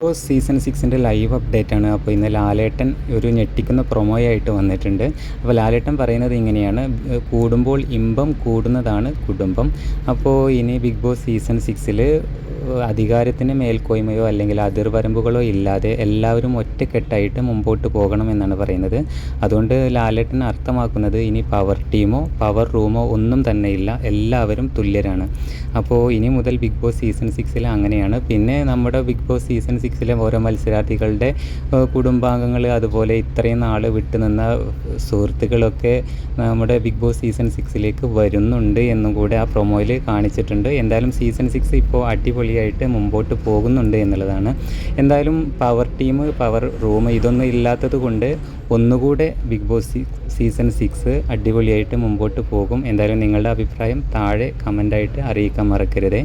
ഇപ്പോൾ season സിക്സിന്റെ live update ആണ്. അപ്പോൾ ഇന്ന് ലാലേട്ടൻ ഒരു ഞെട്ടിക്കുന്ന പ്രൊമോയായിട്ട് വന്നിട്ടുണ്ട്. അപ്പോൾ ലാലേട്ടൻ പറയുന്നത് ഇങ്ങനെയാണ്. കൂടുമ്പോൾ ഇമ്പം കൂടുന്നതാണ് കുടുംബം. അപ്പോൾ ഇനി ബിഗ് ബോസ് സീസൺ സിക്സിൽ അധികാരത്തിന് മേൽക്കോയ്മയോ അല്ലെങ്കിൽ അതിർവരമ്പുകളോ ഇല്ലാതെ എല്ലാവരും ഒറ്റക്കെട്ടായിട്ട് മുമ്പോട്ട് പോകണമെന്നാണ് പറയുന്നത്. അതുകൊണ്ട് ലാലേട്ടൻ അർത്ഥമാക്കുന്നത് ഇനി പവർ ടീമോ പവർ റൂമോ ഒന്നും തന്നെ ഇല്ല എല്ലാവരും തുല്യരാണ്. അപ്പോൾ ഇനി മുതൽ ബിഗ് ബോസ് സീസൺ സിക്സിൽ അങ്ങനെയാണ്. പിന്നെ നമ്മുടെ ബിഗ് ബോസ് സീസൺ സിക്സിലെ ഓരോ മത്സരാർത്ഥികളുടെ കുടുംബാംഗങ്ങൾ അതുപോലെ ഇത്രയും നാൾ വിട്ടുനിന്ന സുഹൃത്തുക്കളൊക്കെ നമ്മുടെ ബിഗ് ബോസ് സീസൺ സിക്സിലേക്ക് വരുന്നുണ്ട് എന്നും കൂടെ ആ പ്രൊമോയിൽ കാണിച്ചിട്ടുണ്ട്. എന്തായാലും സീസൺ സിക്സ് ഇപ്പോൾ അടിപൊളിയായിട്ട് മുമ്പോട്ട് പോകുന്നുണ്ട് എന്നുള്ളതാണ്. എന്തായാലും പവർ ടീം പവർ റൂം ഇതൊന്നും ഇല്ലാത്തത് കൊണ്ട് ഒന്നുകൂടെ ബിഗ് ബോസ് സീസൺ സിക്സ് അടിപൊളിയായിട്ട് മുമ്പോട്ട് പോകും. എന്തായാലും നിങ്ങളുടെ അഭിപ്രായം താഴെ കമന്റായിട്ട് അറിയിക്കാൻ മറക്കരുതേ.